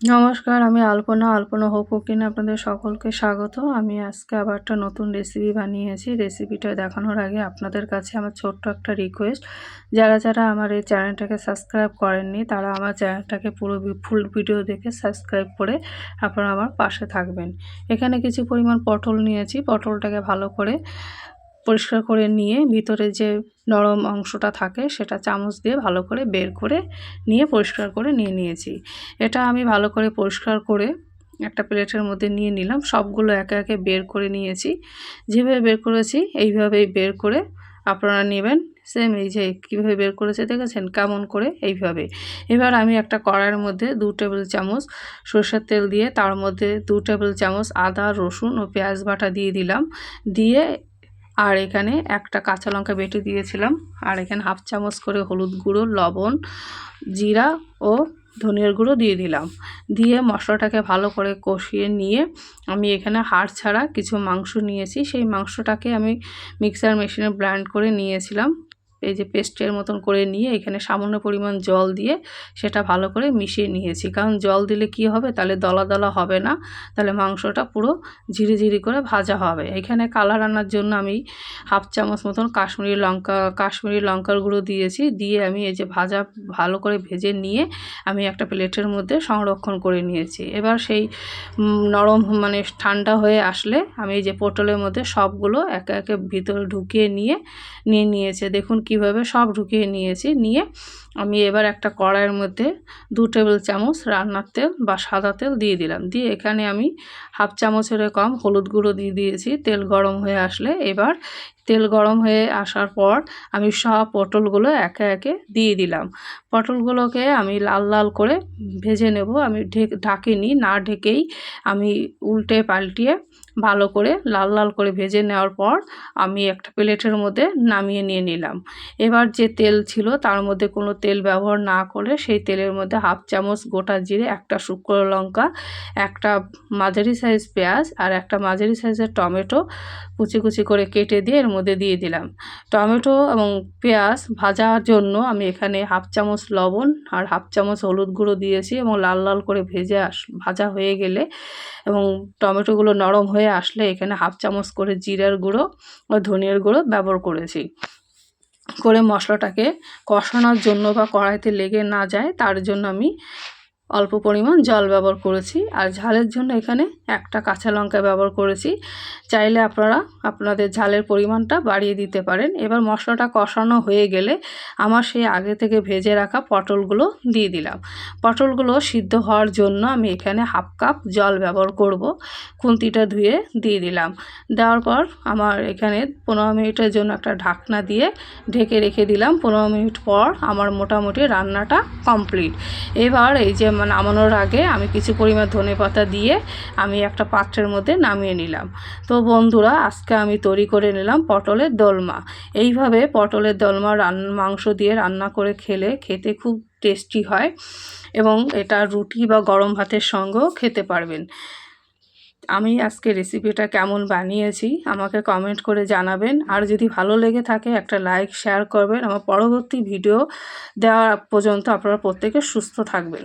নমস্কার, আমি আলপনা। আলপনা হোপ কিনে আপনাদের সকলকে স্বাগত। আমি আজকে আবার একটা নতুন রেসিপি বানিয়েছি। রেসিপিটা দেখানোর আগে আপনাদের কাছে আমার ছোট্ট একটা রিকোয়েস্ট যারা যারা আমার এই চ্যানেলটাকে সাবস্ক্রাইব করেননি, তারা আমার চ্যানেলটাকে পুরো ফুল ভিডিও দেখে সাবস্ক্রাইব করে আপনারা আমার পাশে থাকবেন। এখানে কিছু পরিমাণ পটল নিয়েছি। পটলটাকে ভালো করে পরিষ্কার করে নিয়ে ভিতরে যে নরম অংশটা থাকে সেটা চামচ দিয়ে ভালো করে বের করে নিয়ে পরিষ্কার করে নিয়ে নিয়েছি। এটা আমি ভালো করে পরিষ্কার করে একটা প্লেটের মধ্যে নিয়ে নিলাম। সবগুলো একে একে বের করে নিয়েছি। যেভাবে বের করেছি, এইভাবেই বের করে আপনারা নেবেন। সেম এই যে কীভাবে বের করেছে দেখেছেন? কেমন করে? এইভাবে। এবার আমি একটা কড়াইয়ের মধ্যে দু টেবিল চামচ সরষের তেল দিয়ে তার মধ্যে দু টেবিল চামচ আদা, রসুন ও পেঁয়াজ বাটা দিয়ে দিলাম। দিয়ে আর এখানে একটা কাঁচা লঙ্কা বেটে দিয়েছিলাম। আর এখানে হাফ চামচ করে হলুদ গুঁড়ো, লবণ, জিরা ও ধনিয়ার গুঁড়ো দিয়ে দিলাম। দিয়ে মশলাটাকে ভালো করে কষিয়ে নিয়ে আমি এখানে হাড় ছাড়া কিছু মাংস নিয়েছি। সেই মাংসটাকে আমি মিক্সার মেশিনে ব্ল্যান্ড করে নিয়েছিলাম। এই যে পেস্টের মতন করে নিয়ে এখানে সামান্য পরিমাণ জল দিয়ে সেটা ভালো করে মিশিয়ে নিয়েছি। কারণ জল দিলে কি হবে? তাহলে দলা দলা হবে না। তাহলে মাংসটা পুরো ঝিরিঝিরি করে ভাজা হবে। এখানে কালার আনার জন্য আমি হাফ চামচ মতন কাশ্মীরি লঙ্কা, কাশ্মীরি লঙ্কার গুঁড়ো দিয়েছি। দিয়ে আমি এই যে ভাজা ভালো করে ভেজে নিয়ে আমি একটা প্লেটের মধ্যে সংরক্ষণ করে নিয়েছি। এবার সেই নরম মানে ঠান্ডা হয়ে আসলে আমি এই যে পটলের মধ্যে সবগুলো একে একে ভিতরে ঢুকিয়ে নিয়ে নিয়ে নিয়েছে। দেখুন কীভাবে সব ঢুকিয়ে নিয়েছি, নিয়ে আমি এবার একটা কড়াইয়ের মধ্যে দু টেবিল চামচ রান্নার তেল বা সাদা তেল দিয়ে দিলাম। দিয়ে এখানে আমি হাফ চামচের কম হলুদ গুঁড়ো দিয়ে দিয়েছি। তেল গরম হয়ে আসলে এবার তেল গরম হয়ে আসার পর আমি সব পটলগুলো একে একে দিয়ে দিলাম। পটলগুলোকে আমি লাল লাল করে ভেজে নেব। আমি ঢাকিনি, না ঢেকেই আমি উল্টে পাল্টিয়ে ভালো করে লাল লাল করে ভেজে নেওয়ার পর আমি একটা প্লেটের মধ্যে নামিয়ে নিয়ে নিলাম। এবার যে তেল ছিল তার মধ্যে কোনো তেল ব্যবহার না করে সেই তেলের মধ্যে হাফ চামচ গোটা জিরে, একটা শুকনো লঙ্কা, একটা মাঝারি সাইজ পেঁয়াজ আর একটা মাঝারি সাইজের টমেটো কুচি কুচি করে কেটে দিয়ে এর মধ্যে দিয়ে দিলাম। টমেটো এবং পেঁয়াজ ভাজার জন্য আমি এখানে হাফ চামচ লবণ আর হাফ চামচ হলুদ গুঁড়ো দিয়েছি এবং লাল লাল করে ভেজে আস, ভাজা হয়ে গেলে এবং টমেটোগুলো নরম হয়ে আসলে এখানে হাফ চামচ করে জিরার গুঁড়ো বা ধনিয়ার গুঁড়ো ব্যবহার করেছি। করে মশলাটাকে কষানোর জন্য বা কড়াইতে লেগে না যায় তার জন্য আমি অল্প পরিমাণ জল ব্যবহার করেছি। আর ঝালের জন্য এখানে একটা কাঁচা লঙ্কা ব্যবহার করেছি। চাইলে আপনারা আপনাদের ঝালের পরিমাণটা বাড়িয়ে দিতে পারেন। এবার মশলাটা কষানো হয়ে গেলে আমার সেই আগে থেকে ভেজে রাখা পটলগুলো দিয়ে দিলাম। পটলগুলো সিদ্ধ হওয়ার জন্য আমি এখানে হাফ কাপ জল ব্যবহার করব। খুন্তিটা ধুয়ে দিয়ে দিলাম। দেওয়ার পর আমার এখানে পনেরো মিনিটের জন্য একটা ঢাকনা দিয়ে ঢেকে রেখে দিলাম। পনেরো মিনিট পর আমার মোটামুটি রান্নাটা কমপ্লিট। এবার এই যে নামানোর আগে আমি কিছু পরিমাণ ধনে পাতা দিয়ে আমি একটা পাত্রের মধ্যে নামিয়ে নিলাম। তো বন্ধুরা, আজকে আমি তৈরি করে নিলাম পটলের দোলমা। এইভাবে পটলের দোলমা রান, মাংস দিয়ে রান্না করে খেলে খেতে খুব টেস্টি হয় এবং এটা রুটি বা গরম ভাতের সঙ্গেও খেতে পারবেন। আমি আজকে রেসিপিটা কেমন বানিয়েছি আমাকে কমেন্ট করে জানাবেন। আর যদি ভালো লেগে থাকে একটা লাইক, শেয়ার করবেন। আমার পরবর্তী ভিডিও দেওয়া পর্যন্ত আপনারা প্রত্যেকে সুস্থ থাকবেন।